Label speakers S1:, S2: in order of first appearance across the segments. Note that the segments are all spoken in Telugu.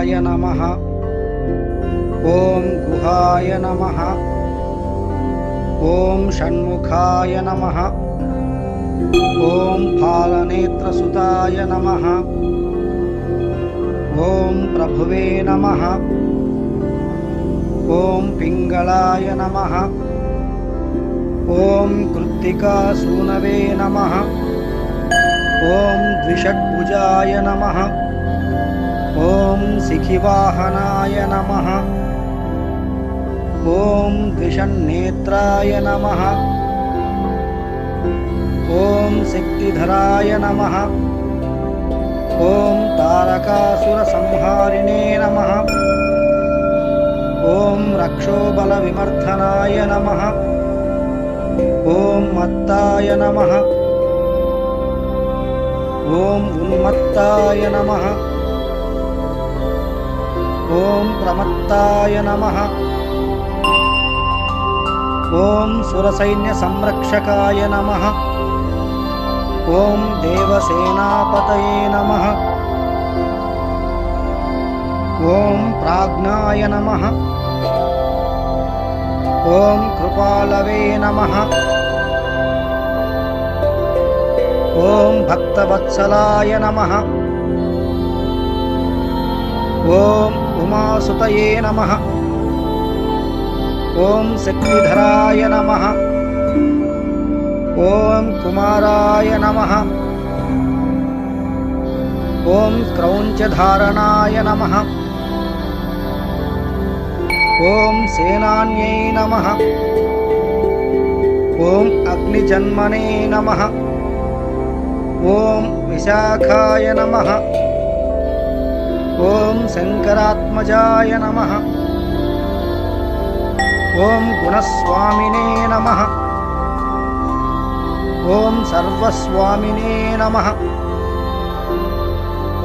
S1: స్కందాయ నమ ఓం గుహాయ నమ ఓం షణ్ముఖాయ నమ ఓం ఫాలనేత్రసుతాయ నమ ఓం ప్రభువే నమ ఓం పింగళాయ నమ ఓం కృత్తికాసూనవే నమ ఓం ద్విషడ్భుజాయ నమ ఓం శిఖివాహనాయ నమ. ఓం ద్విషన్నేత్రాయ నమ. ఓం శక్తిధరాయ నమ. ఓం తారకాసురసంహారిణే నమ. ఓం రక్షోబలవిమర్ధనాయ నమ. ఓం మత్తాయ నమ. ఓం ఉన్మత్తాయ నమ. ॐ प्रमत्ताय नमः। ॐ सुरसैन्यसंरक्षकाय नमः। ॐ देवसेनापतये नमः। ॐ प्राज्ञाय नमः। ॐ कृपालवे नमः। ॐ भक्तवत्सलाय नमः। ॐ ఓం ఉమాసుతయే నమ. ఓం శక్తిధరాయ నమ. ఓం కుమారాయ నమ. ఓం క్రౌంచధారణాయ నమ. ఓం సేనాన్యై నమ. ఓం అగ్నిజన్మనే నమ. ఓం విశాఖాయ నమ ఓం శంకరాత్మజాయ నమ ఓం గుణస్వామినే నమ ఓం సర్వస్వామినే నమ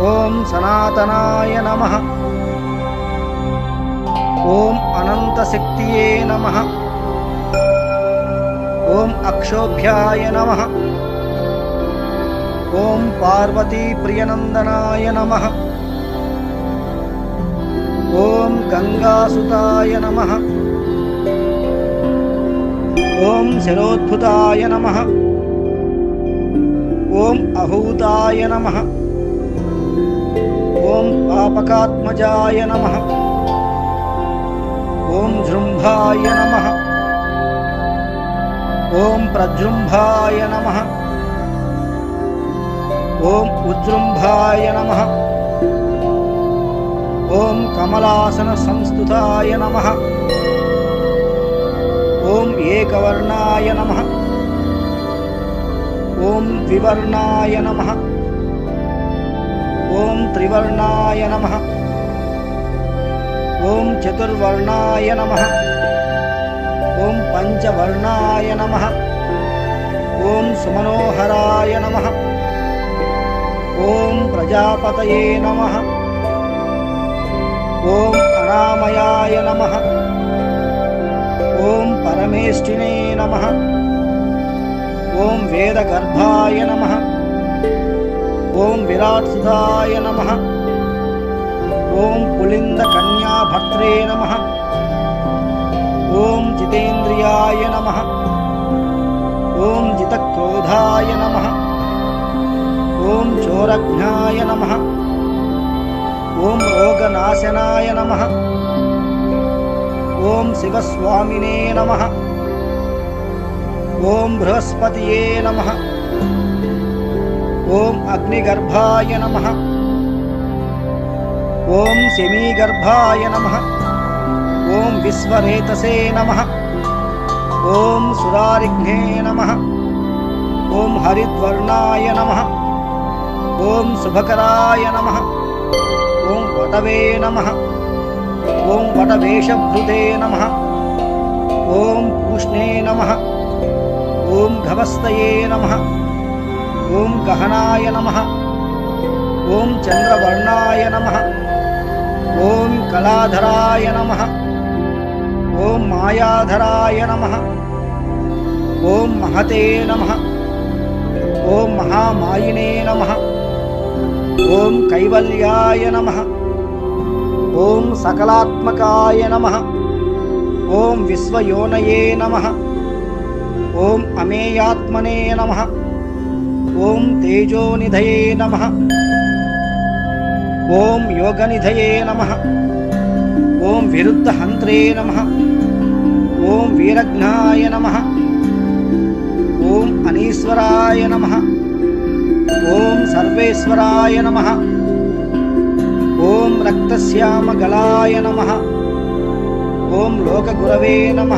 S1: ఓం సనాతనాయ నమ ఓం అనంతశక్తియే నమ ఓం అక్షోభ్యాయ నమ ఓం పార్వతీప్రియనందనాయ నమ ఓం గంగాసుతాయ నమ ఓం శరోద్భుతాయ నమ ఓం అహూతాయ నమ ఓం పాపకాత్మజాయ నమ ఓం జృంభాయ నమ ఓం ప్రజృంభాయ నమ ఓం ఉజృంభాయ నమ ఓం కమలాసన సంస్థుతాయ నమ. ఓం ఏకవర్ణాయ నమ. ఓం ద్వివర్ణాయ నమ. ఓం త్రివర్ణాయ నమ. ఓం చతుర్వర్ణాయ నమ. ఓం పంచవర్ణాయ నమ. ఓం సుమనోహరాయ నమ. ఓం ప్రజాపతయే నమ. ఓం అనామయాయ నమ. ఓం పరమేష్ఠినే నమ. ఓం వేదగర్భాయ నమ. ఓం విరాట్ సుధాయ నమ. ఓం పులింద కన్యాభర్త్రే నమ. ఓం జితేంద్రియాయ నమ. ఓం జితక్రోధాయ నమ. ఓం చోరజ్ఞాయ నమ. ఓం రోగనాశనాయ నమ. ఓం శివస్వామినే నమ. ఓం బృహస్పతియే నమ. ఓం అగ్నిగర్భాయ నమ. ఓం శమీగర్భాయ నమ. ఓం విశ్వరేతసే నమ. ఓం సురారిఘ్నే నమ. ఓం హరిద్వర్ణాయ నమ. ఓం శుభకరాయ నమ. ఓం వటవే నమ ఓం వటవేషభృతే నమ ఓం పూష్ణే నమ ఓం ఘవస్తయే నమ ఓం గహనాయ నమ ఓం చంద్రవర్ణాయ నమ ఓం కళాధరాయ నమ ఓం మాయాధరాయ నమ ఓం మహతే నమ ఓం మహామాయినే నమ ఓం కైవల్యాయ నమ ఓం సకలాత్మకాయ నమ. ఓం విశ్వయోనయే నమ. ఓం అమేయాత్మనే నమ. ఓం తేజోనిధయే నమ. ఓం యోగనిధయే నమ. ఓం విరుద్ధహంత్రే నమ. ఓం వీరఘ్నాయ నమ. ఓం అనీశ్వరాయ నమ. ఓం సర్వేశ్వరాయ నమ. ఓం రక్తశ్యామగళాయ నమ. ఓం లోకగురవే నమ.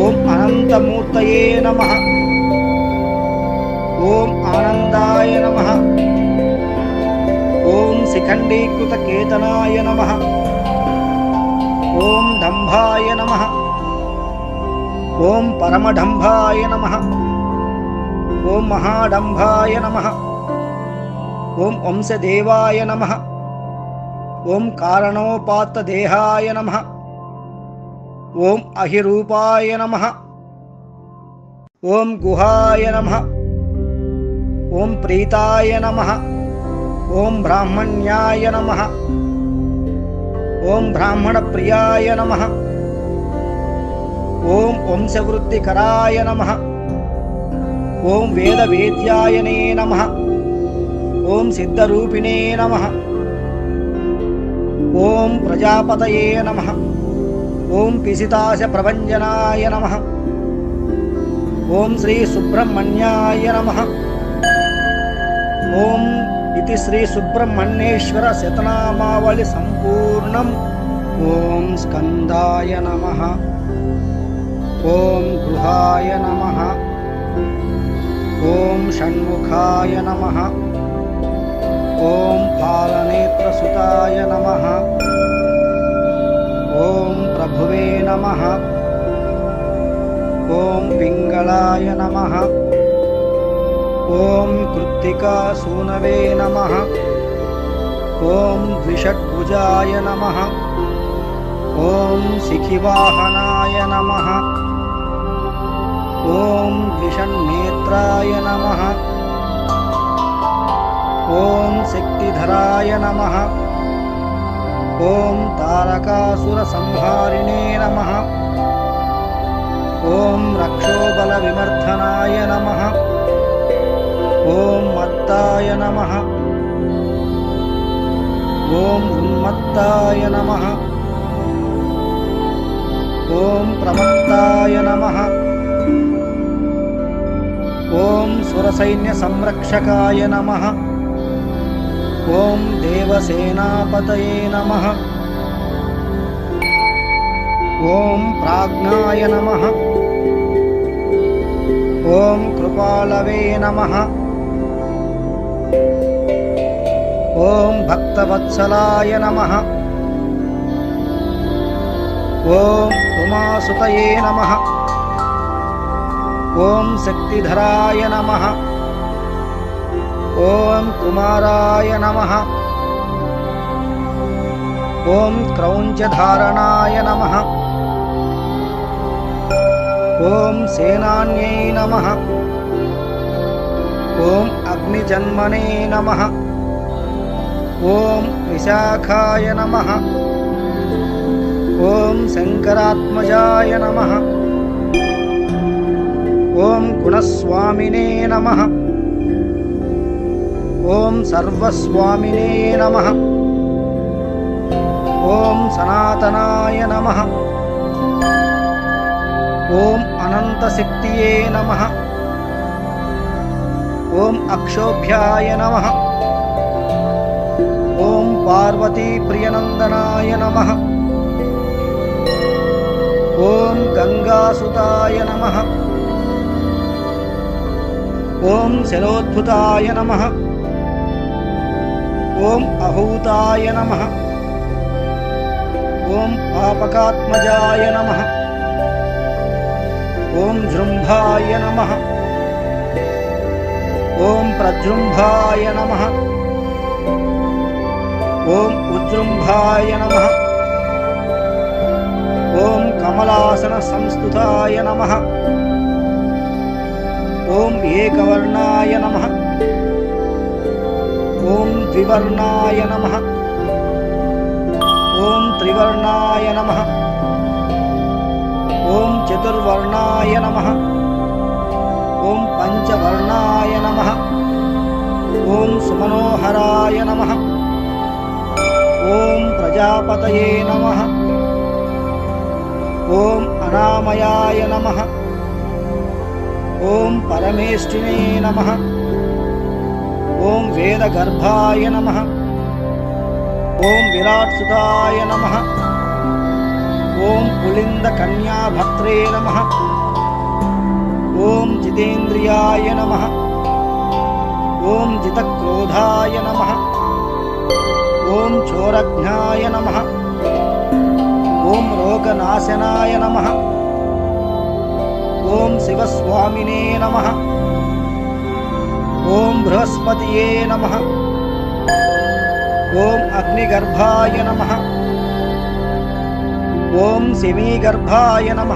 S1: ఓం అనంతమూర్తయే నమ. ఓం ఆనందాయ నమ. ఓం శిఖండీకృతకేతనాయ నమ. ఓం డంభాయ నమ. ఓం పరమడంభాయ నమ. ఓం మహాడంభాయ నమ. ఓం వంశదేవాయ నమ. ఓం కారణోపాత్తదేహాయ నమ ఓం అహిరూపాయ నమ ఓం గుహాయ నమ ఓం ప్రీతాయ నమ ఓం బ్రాహ్మణ్యాయ నమ ఓం బ్రాహ్మణప్రియాయ నమ ఓం వంశవృద్ధికరాయ నమ ఓం వేదవేద్యాయనే నమ ఓం సిద్ధరూపిణే నమ ఓం ప్రజాపతయే నమ. ఓం పిసితాశ ప్రభంజనాయ నమ. ఓం శ్రీ సుబ్రహ్మణ్యాయ నమ. ఓం ఇది శ్రీ సుబ్రహ్మణ్యేశ్వర శతనామావళి సంపూర్ణం. ఓం స్కందాయ నమ. ఓం గృహాయ నమ. ఓం షణ్ముఖాయ నమ. ఓం పాలనేత్రసుతాయ నమ. ఓం ప్రభువే నమ. ఓం పింగళాయ నమ. ఓం కృత్తికాసూనవే నమ. ఓం ద్విషడ్భుజాయ నమ. ఓం శిఖివాహనాయ నమ. ఓం ద్విషన్నేత్రాయ నమ. ఓం శక్తిధరాయ నమ. ఓం తారకాసుర సంహారిణే నమ. ఓం రక్షోబల విమర్ధనాయ నమ. ఓం మత్తాయ నమ. ఓం ఉన్మత్తాయ నమ. ఓం ప్రమత్తాయ నమ. ఓం సురసైన్య సంరక్షకాయ నమ. ఓం దేవసేనాపతయే నమ. ఓం ప్రాజ్ఞాయ నమ. ఓం కృపాలవే నమ. ఓం భక్తవత్సలాయ నమ. ఓం ఉమాసుతయే నమ. ఓం శక్తిధరాయ నమ. ఓం కుమారాయ నమ. ఓం క్రౌంచధారణాయ నమ. ఓం సేనాన్యై నమ. ఓం అగ్నిజన్మనే నమ. ఓం విశాఖాయ నమ. ఓం శంకరాత్మజాయ నమ. ఓం గుణస్వామినే నమ. ఓం సర్వస్వామినే నమ. ఓం సనాతనాయ నమ. ఓం అనంతశక్తియే నమ. ఓం అక్షోభ్యాయ నమ. ఓం పార్వతీప్రియనందనాయ నమ. ఓం గంగాసుతాయ నమ. ఓం శలోద్భుతాయ నమ. ఓం అహూతాయ నమ. ఓం పాపకాత్మజాయ నమ. ఓం జృంభాయ నమ. ఓం ప్రజృంభాయ నమ. ఓం ఉజృంభాయ నమ. ఓం కమలాసన సంస్థుతాయ నమ. ఓం ఏకవర్ణాయ నమ. ఓం ద్వివర్ణాయ నమ. ఓం త్రివర్ణాయ నమ. ఓం చతుర్వర్ణాయ నమ. ఓం పంచవర్ణాయ నమ. ఓం సుమనోహరాయ నమ. ఓం ప్రజాపతయే నమ. ఓం అనామయాయ నమ. ఓం పరమేష్ఠినే నమ. ఓం వేద గర్భాయ నమ. ఓం విరాట్ సుధాయ నమ. ఓం పులింద కన్యాభత్రే నమ. ఓం జితేంద్రియాయ నమ. ఓం జితక్రోధాయ నమ. ఓం చోరజ్ఞాయ నమ. ఓం రోగనాశనాయ నమ. ఓం శివస్వామినే నమ. ఓం బృహస్పతియే నమ. ఓం అగ్నిగర్భాయ నమ. ఓం శమీగర్భాయ నమ.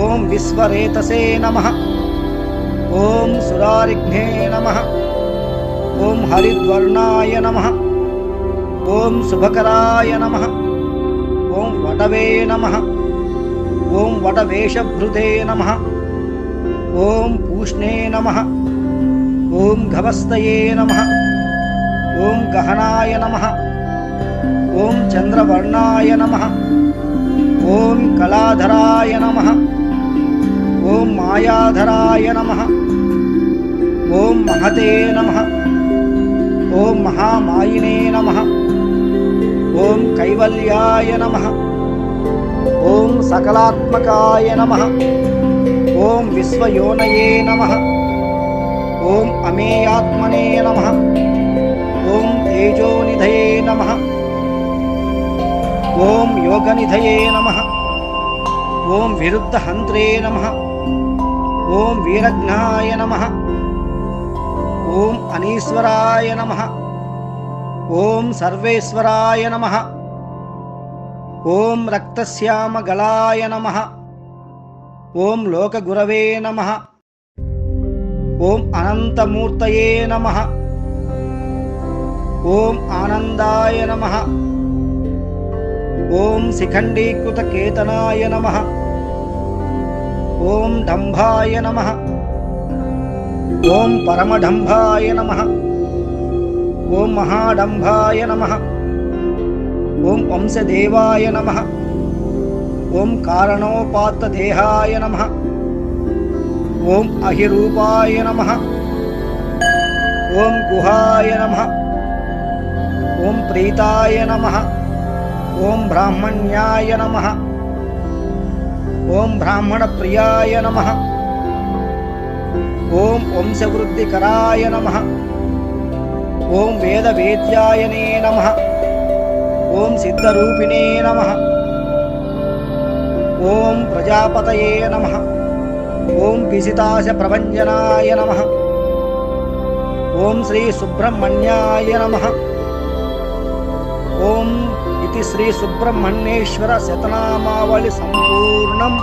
S1: ఓం విశ్వరేతసే నమ. ఓం సురారిఘ్నే నమ. ఓం హరిద్వర్ణాయ నమ. ఓం శుభకరాయ నమ. ఓం వటవే నమ. ఓం వటవేషభృతే నమ. ఓం పూష్ణే నమ. ఓం గవస్తయే నమ. ఓం గహనాయ నమ. ఓం చంద్రవర్ణాయ నమ. ఓం కళాధరాయ నమ. ఓం మాయాధరాయ నమ. ఓం మహతే నమ. ఓం మహామాయినే నమ. ఓం కైవల్యాయ నమ. ఓం సకలాత్మకాయ నమ. ఓం విశ్వయోనయే నమ. ఓం అమేయాత్మనే నమ. ఓం తేజోనిధయే నమ. ఓం యోగనిధయే నమ. ఓం విరుద్ధహంత్రే నమ. ఓం వీరఘ్నాయ నమ. ఓం అనీశ్వరాయ నమ. ఓం సర్వేశ్వరాయ నమ. ఓం రక్తశ్యామగళాయ నమ. ఓం లోకగురవే నమ. ఓం అనంతమూర్తయే నమ. ఓం ఆనందాయ నమ. ఓం శిఖండీకృతకేతనాయ నమ. ఓం డంభాయ నమ. ఓం పరమడంభాయ నమ. ఓం మహాడంభాయ నమ. ఓం వంశదేవాయ నమ. ఓం కారణోపాత్తదేహాయ నమ. ఓం అహిరూపాయ నమ. ఓం గుహాయ నమ. ఓం ప్రీతాయ నమ. ఓం బ్రాహ్మణ్యాయ నమ. ఓం బ్రాహ్మణప్రియాయ నమ. ఓం వంశవృద్ధికరాయ నమ. ఓం వేదవేద్యాయనే నమ. ఓం సిద్ధరూపిణే నమ. ఓం ప్రజాపతయే నమ. ఓం పిసితాశ ప్రభంజనాయ నమ. ఓం శ్రీ సుబ్రహ్మణ్యాయ నమ. ఓం ఇది శ్రీ సుబ్రహ్మణ్యేశ్వర శతనామావళి సంపూర్ణం.